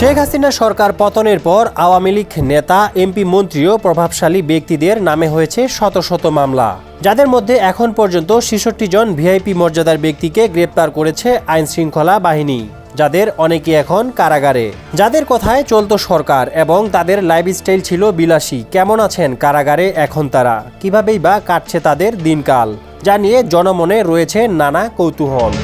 শেখ হাসিনা সরকার পতনের পর আওয়ামী লীগ নেতা, এমপি মন্ত্রী ও প্রভাবশালী ব্যক্তিদের নামে হয়েছে শত শত মামলা। যাদের মধ্যে এখন পর্যন্ত ছেষট্টি জন ভিআইপি মর্যাদার ব্যক্তিকে গ্রেপ্তার করেছে আইন শৃঙ্খলা বাহিনী, যাদের অনেকে এখন কারাগারে। যাদের কথায় চলতো সরকার এবং তাদের লাইফস্টাইল ছিল বিলাসী, কেমন আছেন কারাগারে এখন তারা? কিভাবেই বা কাটছে তাদের দিনকাল? যা নিয়ে জনমনে রয়েছে নানা কৌতূহল।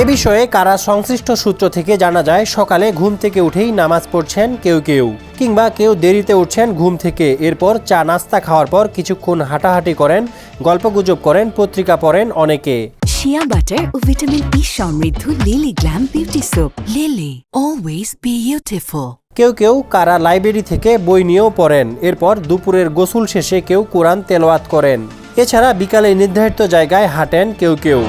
এ বিষয়ে কারা সংশ্লিষ্ট সূত্র থেকে জানা যায় সকালে ঘুম থেকে উঠেই নামাজ পড়ছেন কেউ কেউ কিংবা কেউ দেরিতে উঠছেন ঘুম থেকে। এরপর চা নাস্তা খাওয়ার পর কিছুক্ষণ হাঁটাহাঁটি করেন গল্পগুজব করেন পত্রিকা পড়েন অনেকে। শিয়া বাটার ও ভিটামিন ই সমৃদ্ধ Lily glam beauty soap Lily always beautiful কেউ কেউ কারা লাইব্রেরি থেকে বই নিয়েও পড়েন এরপর দুপুরের গোসল শেষে কেউ কোরআন তেলাওয়াত করেন। এছাড়া বিকালে নির্ধারিত জায়গায় হাঁটেন কেউ কেউ।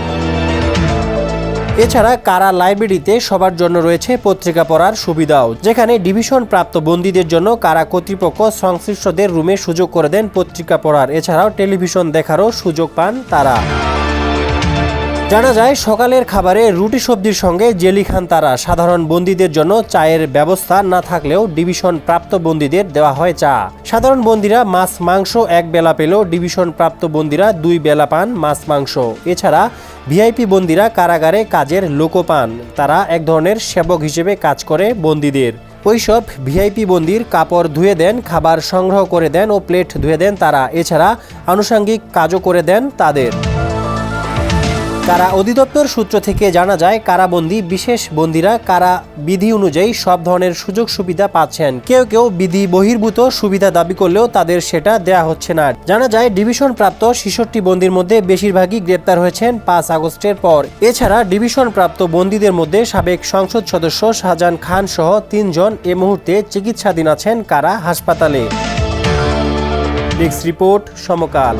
এছাড়া কারা লাইব্রেরিতে সবার জন্য রয়েছে পত্রিকা পড়ার সুবিধাও, যেখানে ডিভিশন প্রাপ্ত বন্দীদের জন্য কারা কর্তৃপক্ষ সংশ্লিষ্টদের রুমে সুযোগ করে দেন পত্রিকা পড়ার। এছাড়াও টেলিভিশন দেখারও সুযোগ পান তারা। জানা যায়, সকালের খাবারে রুটি সবজির সঙ্গে জেলি খান তারা। সাধারণ বন্দীদের জন্য চায়ের ব্যবস্থা না থাকলেও ডিভিশন প্রাপ্ত বন্দীদের দেওয়া হয় চা। সাধারণ বন্দীরা মাছ, মাংস এক বেলা পেলেও ডিভিশন প্রাপ্ত বন্দীরা দুই বেলা পান মাছ, মাংস। এছাড়া ভিআইপি বন্দীরা কারাগারে কাজের লোকও পান। তারা এক ধরনের সেবক হিসেবে কাজ করে বন্দীদের। ওইসব ভিআইপি বন্দির কাপড় ধুয়ে দেন, খাবার সংগ্রহ করে দেন ও প্লেট ধুয়ে দেন তারা। এছাড়া আনুষঙ্গিক কাজও করে দেন তাদের। কারা অধিদপ্তর সূত্র থেকে জানা যায় কারাবন্দি বিশেষ বন্দিরা, কারা বিধি অনুযায়ী সব ধরনের সুযোগ সুবিধা পাচ্ছেন। কেউ কেউ বিধি বহির্ভূত সুবিধা দাবি করলেও তাদের সেটা দেয়া হচ্ছে না। জানা যায় ডিভিশন প্রাপ্ত ছেষট্টি বন্দির মধ্যে বেশিরভাগই গ্রেপ্তার হয়েছেন পাঁচ আগস্টের পর। এছাড়া ডিভিশন প্রাপ্ত বন্দীদের মধ্যে সাবেক সংসদ সদস্য শাহজাহান খান সহ তিনজন এ মুহূর্তে চিকিৎসাধীন আছেন কারা হাসপাতালে। Desk report Samakal.